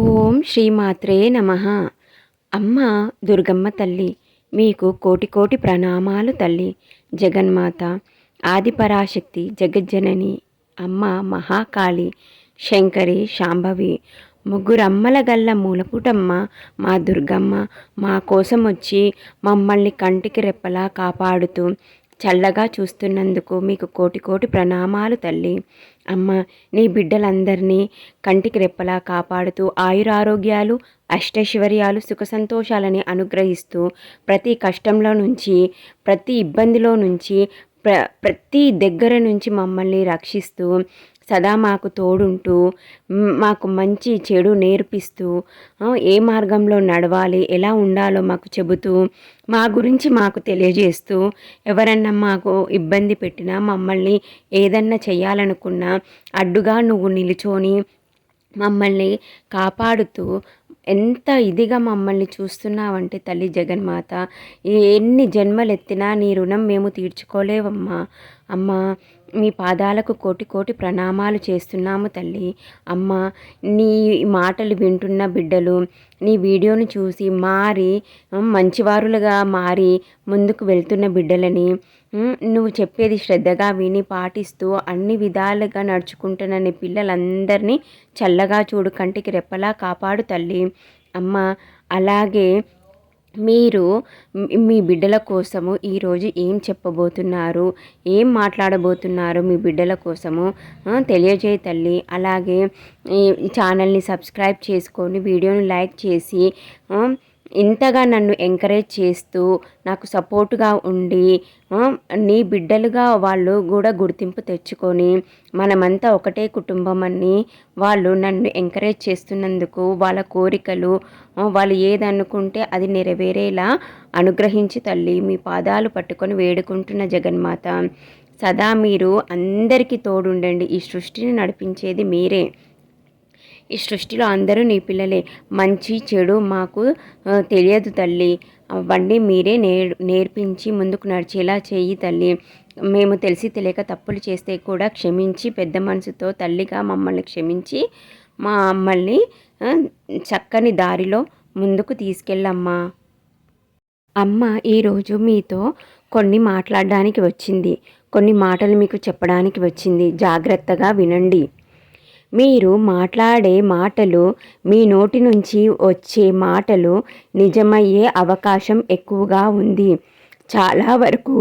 ఓం శ్రీమాత్రే నమ. అమ్మ దుర్గమ్మ తల్లి మీకు కోటి కోటి ప్రణామాలు తల్లి జగన్మాత ఆదిపరాశక్తి జగజ్జనని అమ్మ మహాకాళి శంకరి శాంభవి ముగ్గురమ్మల గల్ల మూలపుటమ్మ మా దుర్గమ్మ మా కోసం వచ్చి మమ్మల్ని కంటికి రెప్పలా కాపాడుతూ చల్లగా చూస్తున్నందుకు మీకు కోటి కోటి ప్రణామాలు తల్లి. అమ్మ నీ బిడ్డలందరినీ కంటికి రెప్పలా కాపాడుతూ ఆయురారోగ్యాలు అష్టైశ్వర్యాలు సుఖ సంతోషాలని అనుగ్రహిస్తూ ప్రతి కష్టంలో నుంచి ప్రతి ఇబ్బందిలో నుంచి ప్ర ప్రతి దగ్గర నుంచి మమ్మల్ని రక్షిస్తూ సదా మాకు తోడుంటూ మాకు మంచి చెడు నేర్పిస్తూ ఏ మార్గంలో నడవాలి ఎలా ఉండాలో మాకు చెబుతూ మా గురించి మాకు తెలియజేస్తూ ఎవరన్నా మాకు ఇబ్బంది పెట్టినా మమ్మల్ని ఏదన్నా చేయాలనుకున్నా అడ్డుగా నువ్వు నిలుచొని మమ్మల్ని కాపాడుతూ ఎంత ఇదిగా మమ్మల్ని చూస్తున్నావంటే తల్లి జగన్మాత ఎన్ని జన్మలు ఎత్తినా నీ రుణం మేము తీర్చుకోలేవమ్మా. అమ్మా మీ పాదాలకు కోటి కోటి ప్రణామాలు చేస్తున్నాము తల్లి. అమ్మ నీ మాటలు వింటున్న బిడ్డలు నీ వీడియోని చూసి మారి మంచివారులుగా మారి ముందుకు వెళ్తున్న బిడ్డలని నువ్వు చెప్పేది శ్రద్ధగా విని పాటిస్తూ అన్ని విధాలుగా నడుచుకుంటున్న నీ పిల్లలందరినీ చల్లగా చూడు కంటికి రెప్పలా కాపాడు తల్లి. అమ్మ అలాగే మీరు మీ బిడ్డల కోసము ఈరోజు ఏం చెప్పబోతున్నారు? ఏం మాట్లాడబోతున్నారు మీ బిడ్డల కోసము? తెలియజేయ తల్లి. అలాగే ఈ ఛానల్ని సబ్స్క్రైబ్ చేసుకొని వీడియోని లైక్ చేసి ఇంతగా నన్ను ఎంకరేజ్ చేస్తూ నాకు సపోర్టుగా ఉండి నీ బిడ్డలుగా వాళ్ళు కూడా గుర్తింపు తెచ్చుకొని మనమంతా ఒకటే కుటుంబం అని వాళ్ళు నన్ను ఎంకరేజ్ చేస్తున్నందుకు వాళ్ళ కోరికలు వాళ్ళు ఏదనుకుంటే అది నెరవేరేలా అనుగ్రహించి తల్లి మీ పాదాలు పట్టుకొని వేడుకుంటున్న జగన్మాత సదా మీరు అందరికీ తోడుండండి. ఈ సృష్టిని నడిపించేది మీరే. ఈ సృష్టిలో అందరూ నీ పిల్లలే. మంచి చెడు మాకు తెలియదు తల్లి. అవన్నీ మీరే నేర్ నేర్పించి ముందుకు నడిచేలా చేయి తల్లి. మేము తెలిసి తెలియక తప్పులు చేస్తే కూడా క్షమించి పెద్ద మనసుతో తల్లిగా మమ్మల్ని క్షమించి మా అమ్మల్ని చక్కని దారిలో ముందుకు తీసుకెళ్ళమ్మా. అమ్మ ఈరోజు మీతో కొన్ని మాట్లాడడానికి వచ్చింది. కొన్ని మాటలు మీకు చెప్పడానికి వచ్చింది. జాగ్రత్తగా వినండి. మీరు మాట్లాడే మాటలు మీ నోటి నుంచి వచ్చే మాటలు నిజమయ్యే అవకాశం ఎక్కువగా ఉంది. చాలా వరకు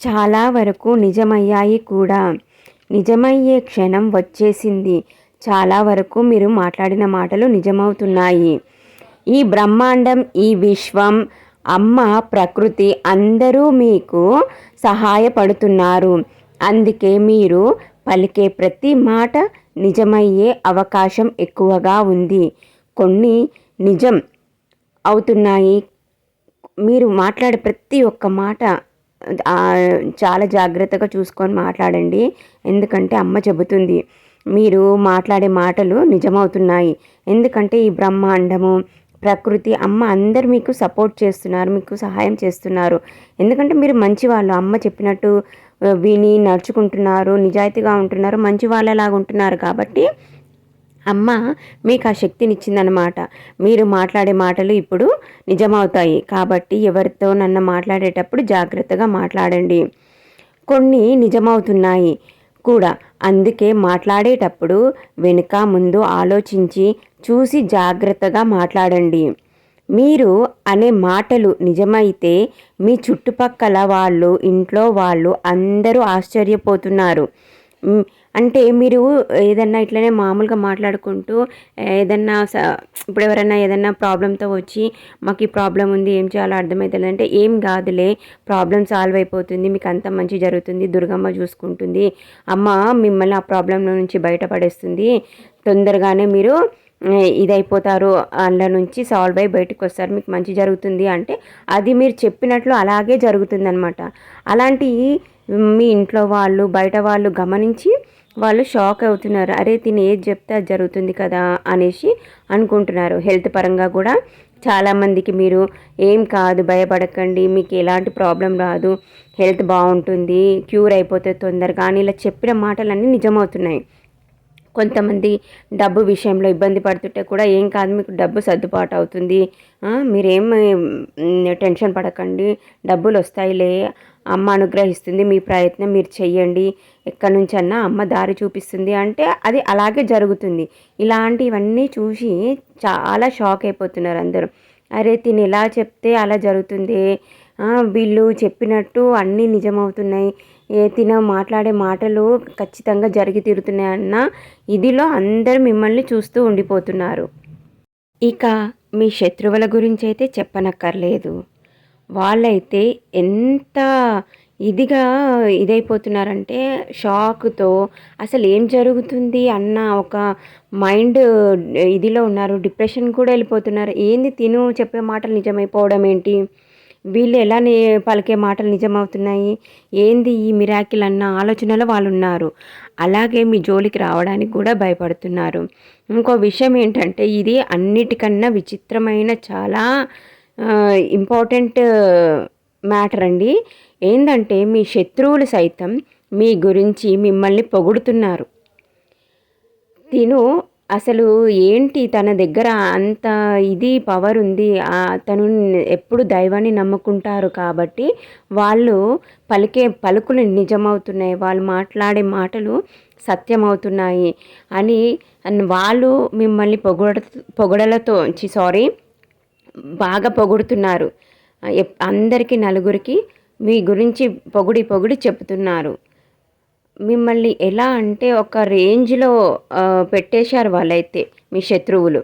చాలా వరకు నిజమయ్యాయి కూడా. నిజమయ్యే క్షణం వచ్చేసింది. చాలా వరకు మీరు మాట్లాడిన మాటలు నిజమవుతున్నాయి. ఈ బ్రహ్మాండం ఈ విశ్వం అమ్మ ప్రకృతి అందరూ మీకు సహాయపడుతున్నారు. అందుకే మీరు పలికే ప్రతి మాట నిజమయ్యే అవకాశం ఎక్కువగా ఉంది. కొన్ని నిజం అవుతున్నాయి. మీరు మాట్లాడే ప్రతి ఒక్క మాట చాలా జాగ్రత్తగా చూసుకొని మాట్లాడండి. ఎందుకంటే అమ్మ చెబుతుంది మీరు మాట్లాడే మాటలు నిజమవుతున్నాయి. ఎందుకంటే ఈ బ్రహ్మాండము ప్రకృతి అమ్మ అందరు మీకు సపోర్ట్ చేస్తున్నారు మీకు సహాయం చేస్తున్నారు. ఎందుకంటే మీరు మంచి వాళ్ళు అమ్మ చెప్పినట్టు విని నడుచుకుంటున్నారు నిజాయితీగా ఉంటున్నారు మంచి వాళ్ళలాగా ఉంటున్నారు కాబట్టి అమ్మ మీకు ఆ శక్తినిచ్చిందనమాట మీరు మాట్లాడే మాటలు ఇప్పుడు నిజమవుతాయి. కాబట్టి ఎవరితో నన్ను మాట్లాడేటప్పుడు జాగ్రత్తగా మాట్లాడండి. కొన్ని నిజమవుతున్నాయి కూడా. అందుకే మాట్లాడేటప్పుడు వెనుక ముందు ఆలోచించి చూసి జాగ్రత్తగా మాట్లాడండి. మీరు అనే మాటలు నిజమైతే మీ చుట్టుపక్కల వాళ్ళు ఇంట్లో వాళ్ళు అందరూ ఆశ్చర్యపోతున్నారు. అంటే మీరు ఏదన్నా ఇట్లనే మామూలుగా మాట్లాడుకుంటూ ఏదన్నా ఇప్పుడు ఎవరైనా ఏదన్నా ప్రాబ్లంతో వచ్చి మాకు ఈ ప్రాబ్లం ఉంది ఏం చేయాలో అర్థమవుతుంది అంటే ఏం కాదులే ప్రాబ్లం సాల్వ్ అయిపోతుంది మీకు అంత మంచి జరుగుతుంది దుర్గమ్మ చూసుకుంటుంది అమ్మ మిమ్మల్ని ఆ ప్రాబ్లం నుంచి బయటపడేస్తుంది తొందరగానే మీరు ఇదైపోతారు అందులో నుంచి సాల్వ్ అయ్యి బయటకు వస్తారు మీకు మంచి జరుగుతుంది అంటే అది మీరు చెప్పినట్లు అలాగే జరుగుతుంది అనమాట అలాంటి మీ ఇంట్లో వాళ్ళు బయట వాళ్ళు గమనించి వాళ్ళు షాక్ అవుతున్నారు. అరే తిని ఏది చెప్తే అది జరుగుతుంది కదా అనేసి అనుకుంటున్నారు. హెల్త్ పరంగా కూడా చాలామందికి మీరు ఏం కాదు భయపడకండి మీకు ఎలాంటి ప్రాబ్లం రాదు హెల్త్ బాగుంటుంది క్యూర్ అయిపోతే తొందరగా అని ఇలా చెప్పిన మాటలన్నీ నిజమవుతున్నాయి. కొంతమంది డబ్బు విషయంలో ఇబ్బంది పడుతుంటే కూడా ఏం కాదు మీకు డబ్బు సర్దుబాటు అవుతుంది. మీరేం టెన్షన్ పడకండి. డబ్బులు వస్తాయిలే. అమ్మ అనుగ్రహిస్తుంది మీ ప్రయత్నం మీరు చెయ్యండి. ఎక్కడి నుంచన్నా అమ్మ దారి చూపిస్తుంది అంటే అది అలాగే జరుగుతుంది. ఇలాంటివన్నీ చూసి చాలా షాక్ అయిపోతున్నారు అందరూ. అరే తిని ఇలా చెప్తే అలా జరుగుతుంది. వీళ్ళు చెప్పినట్టు అన్నీ నిజమవుతున్నాయి. తిన మాట్లాడే మాటలు ఖచ్చితంగా జరిగి తీరుతున్నాయన్న ఇదిలో అందరూ మిమ్మల్ని చూస్తూ ఉండిపోతున్నారు. ఇక మీ శత్రువుల గురించి అయితే చెప్పనక్కర్లేదు. వాళ్ళైతే ఎంత ఇదిగా ఇదైపోతున్నారంటే షాక్తో అసలు ఏం జరుగుతుంది అన్న ఒక మైండ్ ఇదిలో ఉన్నారు. డిప్రెషన్ కూడా వెళ్ళిపోతున్నారు. ఏంది తిను చెప్పే మాటలు నిజమైపోవడం ఏంటి? వీళ్ళు ఎలా పలికే మాటలు నిజమవుతున్నాయి? ఏంది ఈ మిరాకిల్ అన్న ఆలోచనలో వాళ్ళు ఉన్నారు అలాగే మీ జోలికి రావడానికి కూడా భయపడుతున్నారు. ఇంకో విషయం ఏంటంటే ఇది అన్నిటికన్నా విచిత్రమైన చాలా ఇంపార్టెంట్ మ్యాటర్ అండి. ఏంటంటే మీ శత్రువులు సైతం మీ గురించి మిమ్మల్ని పొగుడుతున్నారు. తిను అసలు ఏంటి తన దగ్గర అంత ఇది పవర్ ఉంది? తను ఎప్పుడు దైవాన్ని నమ్ముకుంటారు కాబట్టి వాళ్ళు పలికే పలుకులు నిజమవుతున్నాయి. వాళ్ళు మాట్లాడే మాటలు సత్యమవుతున్నాయి అని వాళ్ళు మిమ్మల్ని పొగడ పొగడలతో సారీ బాగా పొగుడుతున్నారు. ఎప్- అందరికీ నలుగురికి మీ గురించి పొగిడి పొగిడి చెప్తున్నారు. మిమ్మల్ని ఎలా అంటే ఒక రేంజ్లో పెట్టేశారు వాళ్ళైతే మీ శత్రువులు.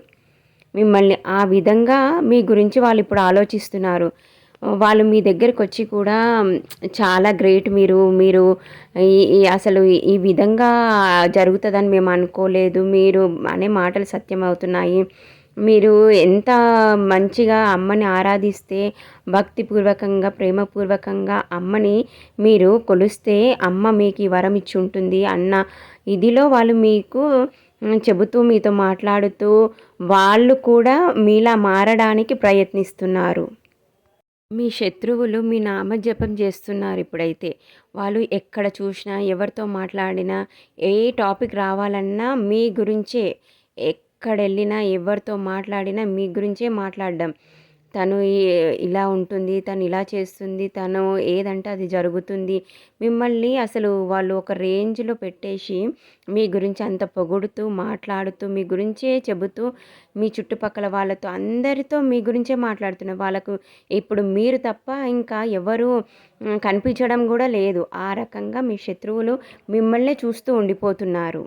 మిమ్మల్ని ఆ విధంగా మీ గురించి వాళ్ళు ఇప్పుడు ఆలోచిస్తున్నారు. వాళ్ళు మీ దగ్గరికి వచ్చి కూడా చాలా గ్రేట్ మీరు మీరు ఈ- అసలు ఈ- విధంగా జరుగుతుందని మేము అనుకోలేదు. మీరు అనే మాటలు సత్యం అవుతున్నాయి. మీరు ఎంత మంచిగా అమ్మని ఆరాధిస్తే భక్తిపూర్వకంగా ప్రేమపూర్వకంగా అమ్మని మీరు కొలిస్తే అమ్మ మీకు ఈ వరం ఇచ్చి ఉంటుంది అన్న ఇదిలో వాళ్ళు మీకు చెబుతూ మీతో మాట్లాడుతూ వాళ్ళు కూడా మీలా మారడానికి ప్రయత్నిస్తున్నారు. మీ శత్రువులు మీ నామజపం చేస్తున్నారు ఇప్పుడైతే. వాళ్ళు ఎక్కడ చూసినా ఎవరితో మాట్లాడినా ఏ టాపిక్ రావాలన్నా మీ గురించే. ఎక్కడెళ్ళినా ఎవరితో మాట్లాడినా మీ గురించే మాట్లాడడం. తను ఇలా ఉంటుంది తను ఇలా చేస్తుంది తను ఏదంటే అది జరుగుతుంది. మిమ్మల్ని అసలు వాళ్ళు ఒక రేంజ్లో పెట్టేసి మీ గురించి అంత పొగుడుతూ మాట్లాడుతూ మీ గురించే చెబుతూ మీ చుట్టుపక్కల వాళ్ళతో అందరితో మీ గురించే మాట్లాడుతున్నారు వాళ్ళకు ఇప్పుడు మీరు తప్ప ఇంకా ఎవరు కనిపించడం కూడా లేదు. ఆ రకంగా మీ శత్రువులు మిమ్మల్నే చూస్తూ ఉండిపోతున్నారు.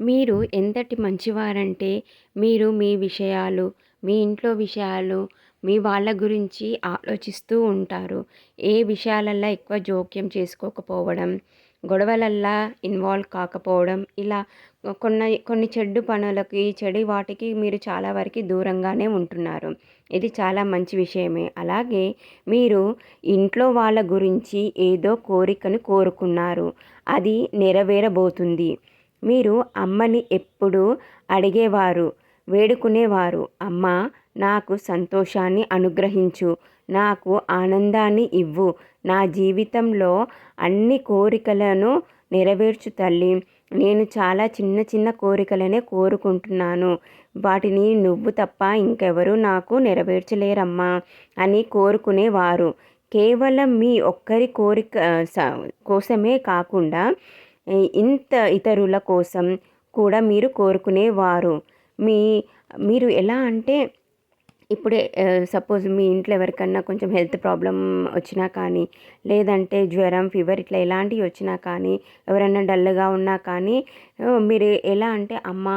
మీరు ఎంతటి మంచివారంటే మీరు మీ విషయాలు మీ ఇంట్లో విషయాలు మీ వాళ్ళ గురించి ఆలోచిస్తూ ఉంటారు. ఏ విషయాలల్లో ఎక్కువ జోక్యం చేసుకోకపోవడం గొడవలల్లా ఇన్వాల్వ్ కాకపోవడం ఇలా కొన్ని కొన్ని చెడ్డు పనులకి చెడు వాటికి మీరు చాలా వరకు దూరంగానే ఉంటున్నారు. ఇది చాలా మంచి విషయమే. అలాగే మీరు ఇంట్లో వాళ్ళ గురించి ఏదో కోరికను కోరుకున్నారు. అది నెరవేరబోతుంది. మీరు అమ్మని ఎప్పుడూ అడిగేవారు వేడుకునేవారు. అమ్మ నాకు సంతోషాన్ని అనుగ్రహించు నాకు ఆనందాన్ని ఇవ్వు. నా జీవితంలో అన్ని కోరికలను నెరవేర్చు తల్లి. నేను చాలా చిన్న చిన్న కోరికలనే కోరుకుంటున్నాను. వాటిని నువ్వు తప్ప ఇంకెవరూ నాకు నెరవేర్చలేరమ్మా అని కోరుకునేవారు. కేవలం మీ ఒక్కరి కోరిక కోసమే కాకుండా ఇంత ఇతరుల కోసం కూడా మీరు కోరుకునేవారు. మీ మీరు ఎలా అంటే ఇప్పుడే సపోజ్ మీ ఇంట్లో ఎవరికన్నా కొంచెం హెల్త్ ప్రాబ్లం వచ్చినా కానీ లేదంటే జ్వరం ఫీవర్ ఇట్లా ఎలాంటివి వచ్చినా కానీ ఎవరైనా డల్గా ఉన్నా కానీ మీరు ఎలా అంటే అమ్మ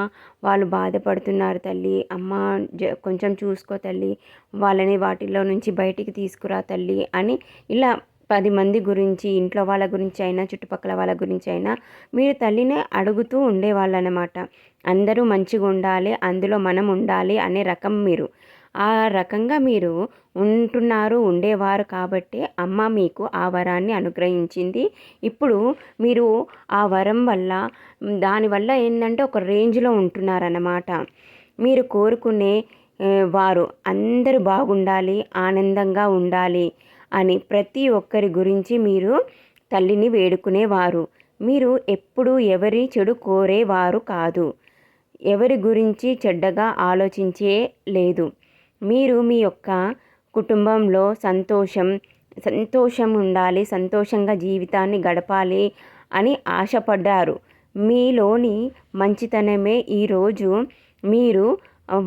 వాళ్ళు బాధపడుతున్నారు తల్లి అమ్మ జ కొంచెం చూసుకో తల్లి వాళ్ళని వాటిలో నుంచి బయటికి తీసుకురా తల్లి అని ఇలా పది మంది గురించి ఇంట్లో వాళ్ళ గురించి అయినా చుట్టుపక్కల వాళ్ళ గురించి అయినా మీరు తల్లినే అడుగుతూ ఉండేవాళ్ళు అనమాట అందరూ మంచిగా ఉండాలి అందులో మనం ఉండాలి అనే రకం మీరు. ఆ రకంగా మీరు ఉంటున్నారు ఉండేవారు కాబట్టి అమ్మ మీకు ఆ వరాన్ని అనుగ్రహించింది. ఇప్పుడు మీరు ఆ వరం వల్ల దానివల్ల ఏంటంటే ఒక రేంజ్లో ఉంటున్నారన్నమాట. మీరు కోరుకునే వారు అందరూ బాగుండాలి ఆనందంగా ఉండాలి అని ప్రతి ఒక్కరి గురించి మీరు తల్లిని వేడుకునేవారు. మీరు ఎప్పుడు ఎవరి చెడు కోరేవారు కాదు. ఎవరి గురించి చెడ్డగా ఆలోచించే లేదు. మీరు మీ యొక్క కుటుంబంలో సంతోషం సంతోషం ఉండాలి సంతోషంగా జీవితాన్ని గడపాలి అని ఆశపడ్డారు. మీలోని మంచితనమే ఈరోజు మీరు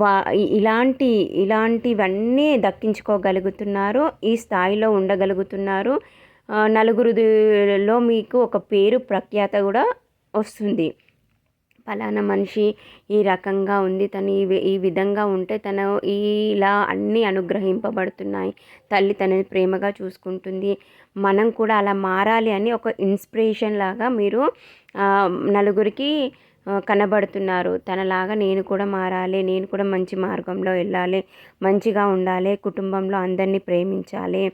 వా ఇలాంటి ఇలాంటివన్నీ దక్కించుకోగలుగుతున్నారు ఈ స్థాయిలో ఉండగలుగుతున్నారు. నలుగురిలో మీకు ఒక పేరు ప్రఖ్యాత కూడా వస్తుంది. ఫలానా మనిషి ఈ రకంగా ఉంది తను ఈ ఈ విధంగా ఉంటే తను ఇలా అన్నీ అనుగ్రహింపబడుతున్నాయి. తల్లి తనని ప్రేమగా చూసుకుంటుంది. మనం కూడా అలా మారాలి అని ఒక ఇన్స్పిరేషన్ లాగా మీరు నలుగురికి కనబడుతున్నారు. తనలాగా నేను కూడా మారాలి నేను కూడా మంచి మార్గంలో వెళ్ళాలి మంచిగా ఉండాలి కుటుంబంలో అందరినీ ప్రేమించాలి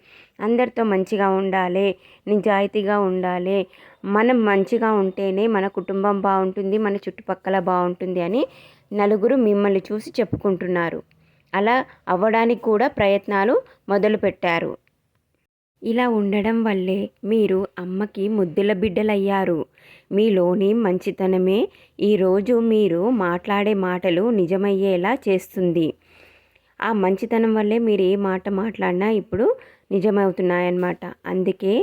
అందరితో మంచిగా ఉండాలి నిజాయితీగా ఉండాలి. మనం మంచిగా ఉంటేనే మన కుటుంబం బాగుంటుంది మన చుట్టుపక్కల బాగుంటుంది అని నలుగురు మిమ్మల్ని చూసి చెప్పుకుంటున్నారు. అలా అవ్వడానికి కూడా ప్రయత్నాలు మొదలుపెట్టారు. ఇలా ఉండడం వల్లే మీరు అమ్మకి ముద్దుల బిడ్డలయ్యారు. మీలోని మంచితనమే ఈరోజు మీరు మాట్లాడే మాటలు నిజమయ్యేలా చేస్తుంది. ఆ మంచితనం వల్లే మీరు ఏ మాట మాట్లాడినా ఇప్పుడు నిజమవుతున్నాయన్నమాట. అందుకే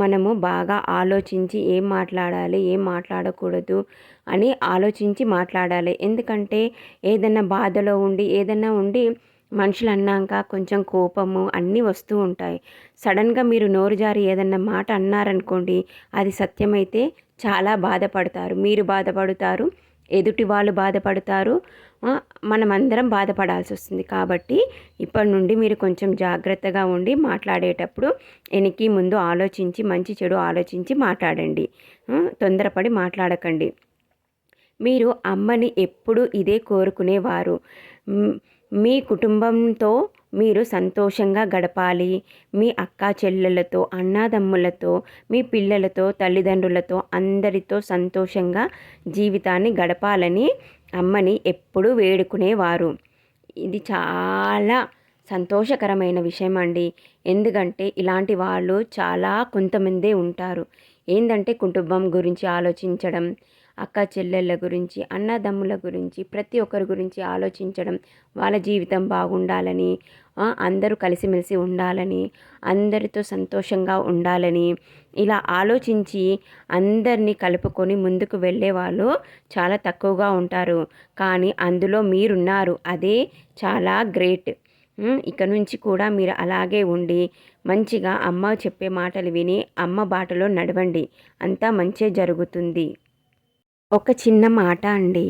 మనము బాగా ఆలోచించి ఏం మాట్లాడాలి ఏం మాట్లాడకూడదు అని ఆలోచించి మాట్లాడాలి. ఎందుకంటే ఏదైనా బాధలో ఉండి ఏదైనా ఉండి మనుషులు అన్నాక కొంచెం కోపము అన్నీ వస్తూ ఉంటాయి. సడన్గా మీరు నోరు జారి ఏదన్నా మాట అన్నారనుకోండి అది సత్యమైతే చాలా బాధపడతారు. మీరు బాధపడతారు ఎదుటి వాళ్ళు బాధపడతారు మనమందరం బాధపడాల్సి వస్తుంది. కాబట్టి ఇప్పటి నుండి మీరు కొంచెం జాగ్రత్తగా ఉండి మాట్లాడేటప్పుడు వెనక్కి ముందు ఆలోచించి మంచి చెడు ఆలోచించి మాట్లాడండి. తొందరపడి మాట్లాడకండి. మీరు అమ్మని ఎప్పుడు ఇదే కోరుకునేవారు. మీ కుటుంబంతో మీరు సంతోషంగా గడపాలి. మీ అక్క చెల్లెలతో అన్నాదమ్ములతో మీ పిల్లలతో తల్లిదండ్రులతో అందరితో సంతోషంగా జీవితాన్ని గడపాలని అమ్మని ఎప్పుడూ వేడుకునేవారు. ఇది చాలా సంతోషకరమైన విషయం అండి ఎందుకంటే ఇలాంటి వాళ్ళు చాలా కొంతమందే ఉంటారు. ఏంటంటే కుటుంబం గురించి ఆలోచించడం అక్క చెల్లెళ్ళ గురించి అన్నదమ్ముల గురించి ప్రతి ఒక్కరి గురించి ఆలోచించడం వాళ్ళ జీవితం బాగుండాలని అందరూ కలిసిమెలిసి ఉండాలని అందరితో సంతోషంగా ఉండాలని ఇలా ఆలోచించి అందరినీ కలుపుకొని ముందుకు వెళ్ళే వాళ్ళు చాలా తక్కువగా ఉంటారు. కానీ అందులో మీరున్నారు. అదే చాలా గ్రేట్. ఇక నుంచి కూడా మీరు అలాగే ఉండి మంచిగా అమ్మ చెప్పే మాటలు విని అమ్మ బాటలో నడవండి. అంతా మంచే జరుగుతుంది. ఒక చిన్న మాట అండి.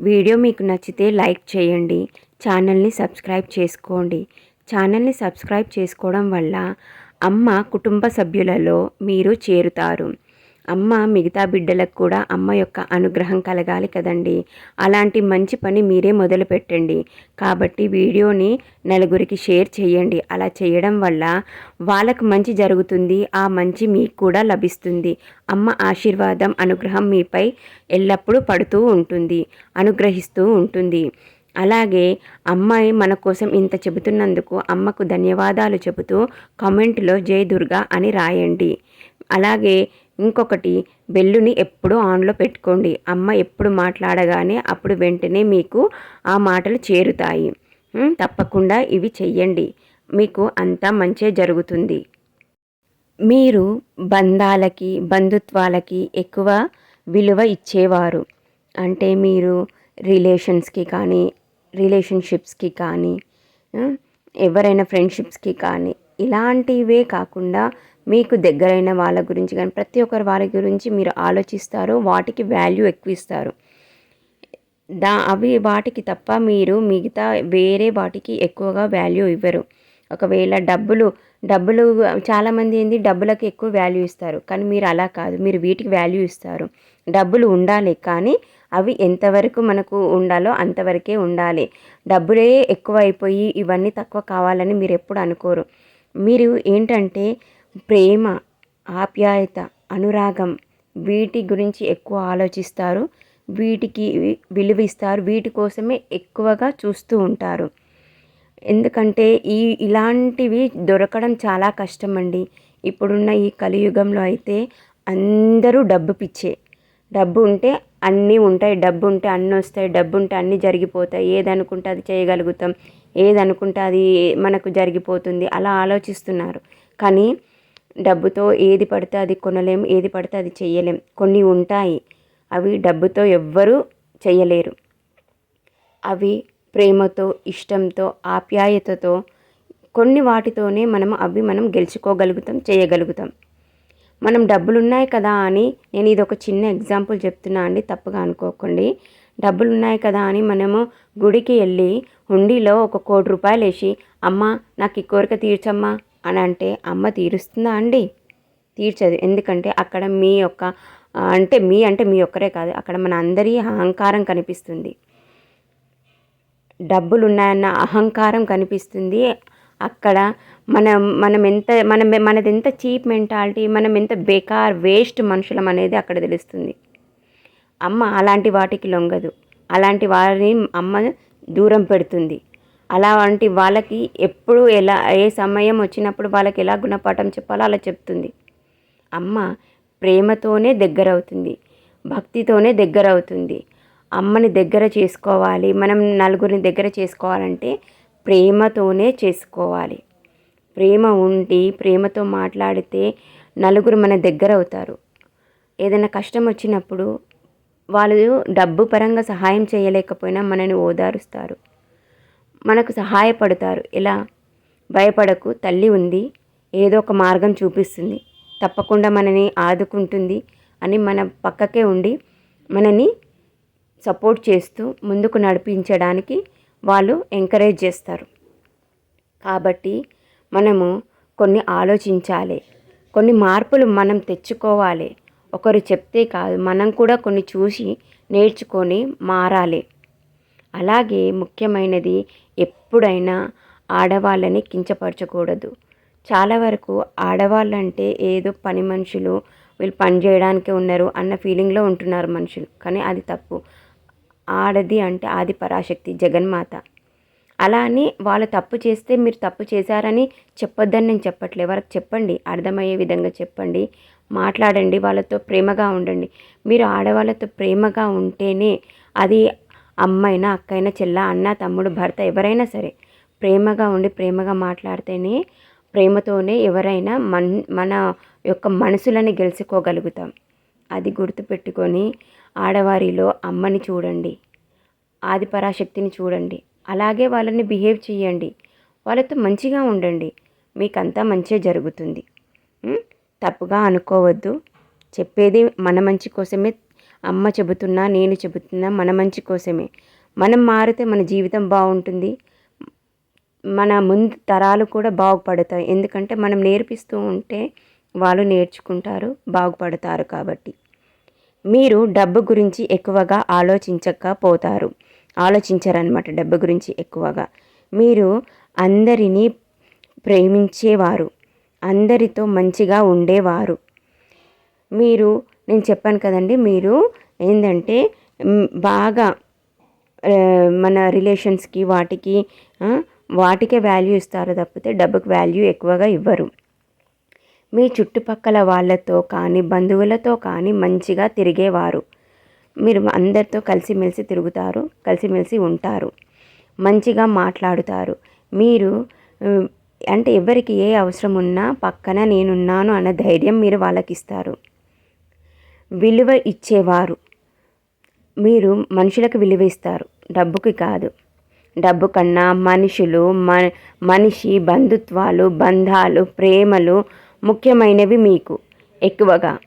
వీడియో మీకు నచ్చితే లైక్ చేయండి. ఛానల్ని సబ్స్క్రైబ్ చేసుకోండి. ఛానల్ని సబ్స్క్రైబ్ చేసుకోవడం వల్ల అమ్మ కుటుంబ సభ్యులలో మీరు చేరుతారు. అమ్మ మిగతా బిడ్డలకు కూడా అమ్మ యొక్క అనుగ్రహం కలగాలి కదండి. అలాంటి మంచి పని మీరే మొదలు పెట్టండి. కాబట్టి వీడియోని నలుగురికి షేర్ చేయండి. అలా చేయడం వల్ల వాళ్ళకు మంచి జరుగుతుంది. ఆ మంచి మీకు కూడా లభిస్తుంది. అమ్మ ఆశీర్వాదం అనుగ్రహం మీపై ఎల్లప్పుడూ పడుతూ ఉంటుంది అనుగ్రహిస్తూ ఉంటుంది. అలాగే అమ్మాయి మన కోసం ఇంత చెబుతున్నందుకు అమ్మకు ధన్యవాదాలు చెబుతూ కామెంట్లో జై దుర్గా అని రాయండి. అలాగే ఇంకొకటి బెల్లుని ఎప్పుడూ ఆన్లో పెట్టుకోండి. అమ్మ ఎప్పుడు మాట్లాడగానే అప్పుడు వెంటనే మీకు ఆ మాటలు చేరుతాయి. తప్పకుండా ఇవి చెయ్యండి. మీకు అంతా మంచే జరుగుతుంది. మీరు బంధాలకి బంధుత్వాలకి ఎక్కువ విలువ ఇచ్చేవారు. అంటే మీరు రిలేషన్స్కి కానీ రిలేషన్షిప్స్కి కానీ ఎవరైనా ఫ్రెండ్షిప్స్కి కానీ ఇలాంటివే కాకుండా మీకు దగ్గరైన వాళ్ళ గురించి కానీ ప్రతి ఒక్కరి వాళ్ళ గురించి మీరు ఆలోచిస్తారు వాటికి వాల్యూ ఎక్కువ ఇస్తారు దా అవి వాటికి తప్ప మీరు మిగతా వేరే వాటికి ఎక్కువగా వాల్యూ ఇవ్వరు. ఒకవేళ డబ్బులు డబ్బులు చాలామంది ఏంది డబ్బులకు ఎక్కువ వాల్యూ ఇస్తారు. కానీ మీరు అలా కాదు మీరు వీటికి వాల్యూ ఇస్తారు. డబ్బులు ఉండాలి కానీ అవి ఎంతవరకు మనకు ఉండాలో అంతవరకే ఉండాలి. డబ్బులే ఎక్కువ అయిపోయి ఇవన్నీ తక్కువ కావాలని మీరు ఎప్పుడు అనుకోరు. మీరు ఏంటంటే ప్రేమ ఆప్యాయత అనురాగం వీటి గురించి ఎక్కువ ఆలోచిస్తారు. వీటికి విలువ ఇస్తారు వీటి కోసమే ఎక్కువగా చూస్తూ ఉంటారు. ఎందుకంటే ఈ ఇలాంటివి దొరకడం చాలా కష్టం అండి ఇప్పుడున్న ఈ కలియుగంలో అయితే అందరూ డబ్బు పిచ్చే. డబ్బు ఉంటే అన్నీ ఉంటాయి. డబ్బు ఉంటే అన్నీ వస్తాయి. డబ్బు ఉంటే అన్నీ జరిగిపోతాయి. ఏదనుకుంటే అది చేయగలుగుతాం. ఏదనుకుంటే అది మనకు జరిగిపోతుంది. అలా ఆలోచిస్తున్నారు. కానీ డబ్బుతో ఏది పడితే అది కొనలేం ఏది పడితే అది చెయ్యలేం. కొన్ని ఉంటాయి. అవి డబ్బుతో ఎవ్వరూ చెయ్యలేరు. అవి ప్రేమతో ఇష్టంతో ఆప్యాయతతో కొన్ని వాటితోనే మనం అవి మనం గెలుచుకోగలుగుతాం చేయగలుగుతాం. మనం డబ్బులు ఉన్నాయి కదా అని నేను ఇది ఒక చిన్న ఎగ్జాంపుల్ చెప్తున్నా అండి తప్పుగా అనుకోకండి. డబ్బులు ఉన్నాయి కదా అని మనము గుడికి వెళ్ళి హుండీలో ఒక కోటి రూపాయలు వేసి అమ్మ నాకు ఈ కోరిక తీర్చమ్మా అని అంటే అమ్మ తీరుస్తుందా అండి? తీర్చదు. ఎందుకంటే అక్కడ మీ యొక్క అంటే మీ అంటే మీ ఒక్కరే కాదు. అక్కడ మన అందరి అహంకారం కనిపిస్తుంది. డబ్బులు ఉన్నాయన్న అహంకారం కనిపిస్తుంది. అక్కడ మనం మనం ఎంత మనం మనది ఎంత చీప్ మెంటాలిటీ మనం ఎంత బేకార్ వేస్ట్ మనుషులం అనేది అక్కడ తెలుస్తుంది. అమ్మ అలాంటి వాటికి లొంగదు. అలాంటి వారిని అమ్మ దూరం పెడుతుంది. అలాంటి వాళ్ళకి ఎప్పుడు ఎలా ఏ సమయం వచ్చినప్పుడు వాళ్ళకి ఎలా గుణపాఠం చెప్పాలో అలా చెప్తుంది. అమ్మ ప్రేమతోనే దగ్గర అవుతుంది భక్తితోనే దగ్గర అవుతుంది అమ్మని దగ్గర చేసుకోవాలి మనం నలుగురిని దగ్గర చేసుకోవాలంటే ప్రేమతోనే చేసుకోవాలి. ప్రేమ ఉండి ప్రేమతో మాట్లాడితే నలుగురు మన దగ్గర అవుతారు ఏదైనా కష్టం వచ్చినప్పుడు వాళ్ళు డబ్బు పరంగా సహాయం చేయలేకపోయినా మనని ఓదారుస్తారు. మనకు సహాయపడతారు. ఎలా? భయపడకు తల్లి ఉంది. ఏదో ఒక మార్గం చూపిస్తుంది. తప్పకుండా మనని ఆదుకుంటుంది అని మన పక్కకే ఉండి మనని సపోర్ట్ చేస్తూ ముందుకు నడిపించడానికి వాళ్ళు ఎంకరేజ్ చేస్తారు. కాబట్టి మనము కొన్ని ఆలోచించాలి. కొన్ని మార్పులు మనం తెచ్చుకోవాలి. ఒకరు చెప్తే కాదు మనం కూడా కొన్ని చూసి నేర్చుకొని మారాలి. అలాగే ముఖ్యమైనది ఎప్పుడైనా ఆడవాళ్ళని కించపరచకూడదు. చాలా వరకు ఆడవాళ్ళంటే ఏదో పని మనుషులు వీళ్ళు పని చేయడానికే ఉన్నారు అన్న ఫీలింగ్లో ఉంటున్నారు మనుషులు. కానీ అది తప్పు. ఆడది అంటే ఆది పరాశక్తి జగన్మాత. అలా అని వాళ్ళు తప్పు చేస్తే మీరు తప్పు చేశారని చెప్పొద్దని నేను చెప్పట్లే వాళ్ళకి చెప్పండి అర్థమయ్యే విధంగా చెప్పండి మాట్లాడండి వాళ్ళతో ప్రేమగా ఉండండి. మీరు ఆడవాళ్ళతో ప్రేమగా ఉంటేనే అది అమ్మైనా అక్కైనా చెల్ల అన్న తమ్ముడు భర్త ఎవరైనా సరే ప్రేమగా ఉండి ప్రేమగా మాట్లాడితేనే ప్రేమతోనే ఎవరైనా మన్ మన యొక్క మనసులని గెలుచుకోగలుగుతాం. అది గుర్తుపెట్టుకొని ఆడవారిలో అమ్మని చూడండి ఆదిపరాశక్తిని చూడండి అలాగే వాళ్ళని బిహేవ్ చేయండి వాళ్ళతో మంచిగా ఉండండి మీకంతా మంచిగా జరుగుతుంది. తప్పుగా అనుకోవద్దు. చెప్పేది మన మంచి కోసమే అమ్మ చెబుతున్నా నేను చెబుతున్నా మన మంచి కోసమే. మనం మారితే మన జీవితం బాగుంటుంది. మన ముందు తరాలు కూడా బాగుపడతాయి. ఎందుకంటే మనం నేర్పిస్తూ ఉంటే వాళ్ళు నేర్చుకుంటారు బాగుపడతారు కాబట్టి. మీరు డబ్బు గురించి ఎక్కువగా ఆలోచించకపోతారు. ఆలోచించారనమాట డబ్బు గురించి ఎక్కువగా. మీరు అందరినీ ప్రేమించేవారు. అందరితో మంచిగా ఉండేవారు. మీరు నేను చెప్పాను కదండి మీరు ఏంటంటే బాగా మన రిలేషన్స్కి వాటికి వాటికే వాల్యూ ఇస్తారు తప్పితే డబ్బుకి వాల్యూ ఎక్కువగా ఇవ్వరు. మీ చుట్టుపక్కల వాళ్ళతో కానీ బంధువులతో కానీ మంచిగా తిరిగేవారు. మీరు అందరితో కలిసిమెలిసి తిరుగుతారు కలిసిమెలిసి ఉంటారు మంచిగా మాట్లాడుతారు. మీరు అంటే ఎవరికి ఏ అవసరం ఉన్నా పక్కన నేనున్నాను అన్న ధైర్యం మీరు వాళ్ళకి ఇస్తారు విలువ ఇచ్చేవారు. మీరు మనుషులకు విలువ ఇస్తారు. డబ్బుకి కాదు. డబ్బు కన్నా మనుషులు మ మనిషి బంధుత్వాలు బంధాలు ప్రేమలు ముఖ్యమైనవి మీకు. ఎక్కువగా.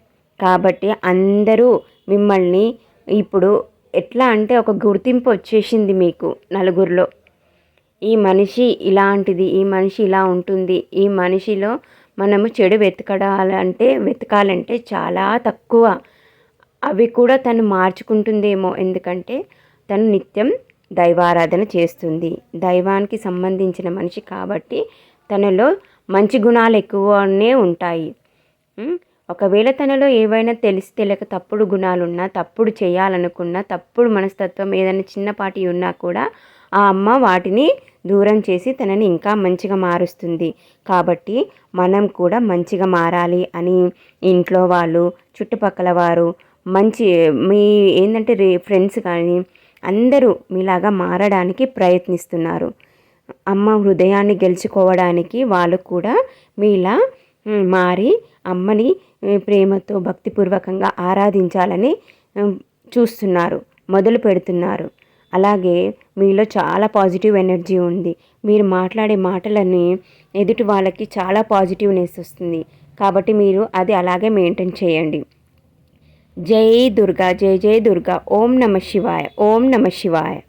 కాబట్టి అందరూ మిమ్మల్ని ఇప్పుడు ఎట్లా అంటే ఒక గుర్తింపు వచ్చేసింది మీకు నలుగురిలో. ఈ మనిషి ఇలాంటిది ఈ మనిషి ఇలా ఉంటుంది ఈ మనిషిలో మనము చెడు వెతకడాలంటే వెతకాలంటే చాలా తక్కువ. అవి కూడా తను మార్చుకుంటుందేమో. ఎందుకంటే తను నిత్యం దైవారాధన చేస్తుంది. దైవానికి సంబంధించిన మనిషి కాబట్టి తనలో మంచి గుణాలు ఎక్కువనే ఉంటాయి. ఒకవేళ తనలో ఏవైనా తెలిసి తెలియక తప్పుడు గుణాలున్నా తప్పుడు చేయాలనుకున్నా తప్పుడు మనస్తత్వం ఏదైనా చిన్నపాటి ఉన్నా కూడా ఆ అమ్మ వాటిని దూరం చేసి తనని ఇంకా మంచిగా మారుస్తుంది. కాబట్టి మనం కూడా మంచిగా మారాలి అని ఇంట్లో వాళ్ళు చుట్టుపక్కల వారు మంచి మీ ఏంటంటే రే ఫ్రెండ్స్ కానీ అందరూ మీలాగా మారడానికి ప్రయత్నిస్తున్నారు. అమ్మ హృదయాన్ని గెలుచుకోవడానికి వాళ్ళు కూడా మీలా మారి అమ్మని ప్రేమతో భక్తిపూర్వకంగా ఆరాధించాలని చూస్తున్నారు మొదలు పెడుతున్నారు. అలాగే మీలో చాలా పాజిటివ్ ఎనర్జీ ఉంది. మీరు మాట్లాడే మాటలని ఎదుటి వాళ్ళకి చాలా పాజిటివ్నెస్ వస్తుంది. కాబట్టి మీరు అది అలాగే మెయింటైన్ చేయండి. జై దుర్గా జై జై దుర్గా. ఓం నమ శివాయ ఓం నమ శివాయ.